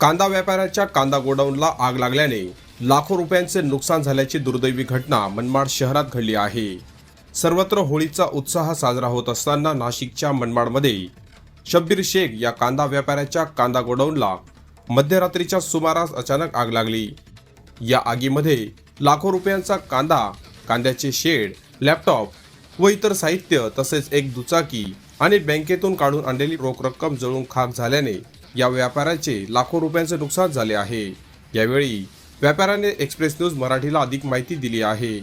कांदा व्यापाऱ्याच्या कांदा गोडाऊनला आग लागल्याने लाखो रुपयांचे नुकसान झाल्याची दुर्दैवी घटना मनमाड शहरात घडली आहे. सर्वत्र होळीचा उत्साह साजरा होत असताना नाशिकच्या मनमाडमध्ये शब्बीर शेख या कांदा व्यापाऱ्याच्या कांदा गोडाऊनला मध्यरात्रीच्या सुमारास अचानक आग लागली. या आगीमध्ये लाखो रुपयांचा कांदा कांद्याचे शेड लॅपटॉप व इतर साहित्य तसेच एक दुचाकी आणि बँकेतून काढून आणलेली रोख रक्कम जळून खाक झाल्याने या व्यापाऱ्याचे लाखो रुपयांचे नुकसान झाले आहे. यावेळी व्यापाऱ्याने एक्सप्रेस न्यूज मराठीला अधिक माहिती दिली आहे.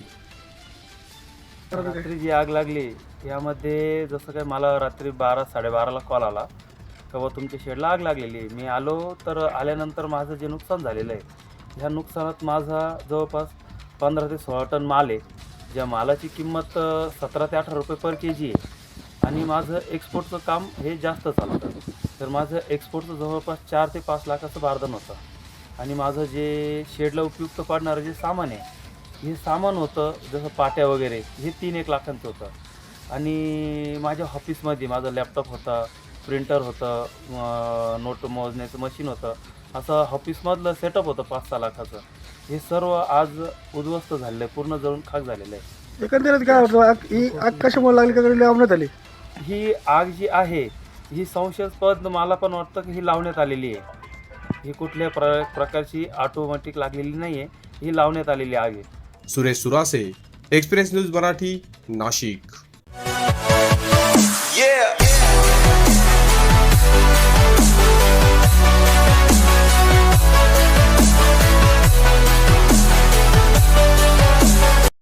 रात्री जी आग लागली यामध्ये जसं काय मला रात्री बारा साडेबाराला कॉल आला तेव्हा तुमच्या शेडला आग लागलेली. आहे मी आलो तर आल्यानंतर माझं जे नुकसान झालेलं आहे ह्या नुकसानात माझा जवळपास पंधरा ते सोळा टन माल आहे. ज्या मालाची किंमत सतरा ते अठरा रुपये पर के जी आहे. आणि माझं एक्सपोर्टचं काम हे जास्त चालतं तर माझं एक्सपोर्टचं जवळपास चार ते पाच लाखाचं बारदान होतं. आणि माझं जे शेडला उपयुक्त पडणारं जे सामान आहे हे सामान होतं जसं पाट्या वगैरे हे तीन एक लाखांचं होतं. आणि माझ्या ऑफिसमध्ये माझं लॅपटॉप होता प्रिंटर होतं नोट मोजण्याचं मशीन होतं. असं ऑफिसमधलं सेटअप होतं पाच सहा लाखाचं. हे सर्व आज उद्ध्वस्त झालेलं आहे पूर्ण जळून खाक झालेलं आहे. एकंदरीत काय वाटतं आग ही आग कशामुळे लागली का लावण्यात आली? ही आग जी आहे ही संशयास्पद मला पण वाटतं की ही लावण्यात आलेली आहे. ही कुठल्या प्र प्रकारची ऑटोमॅटिक लागलेली नाही आहे ही लावण्यात आलेली आग आहे. Suresh Surase express news Marathi Nashik Yeah.